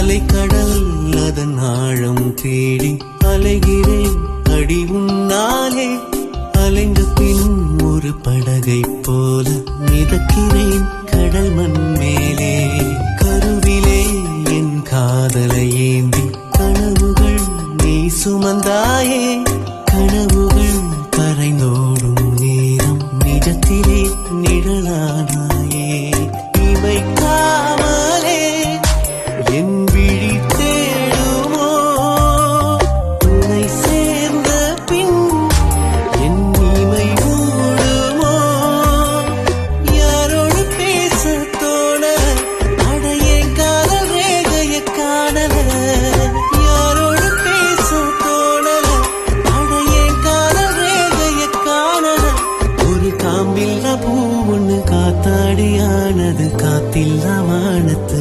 அலைக்கடல் அதன் ஆழம் தேடி அலைகிறேன். அடி உன்னாலே அலைந்த பின் ஒரு படகை போல மிதக்கிறேன். கடல் மண் மேலே கருவிலே என் காதலை ஏந்தி கனவுகள் நீ சுமந்தாயே. கனவுகள் கரைந்தோடும் நேரம் நிஜத்திலே நிழலானாய் பாம்பில்லா பூ ஒண்ணு காத்தாடி காத்தில்லா வானத்து.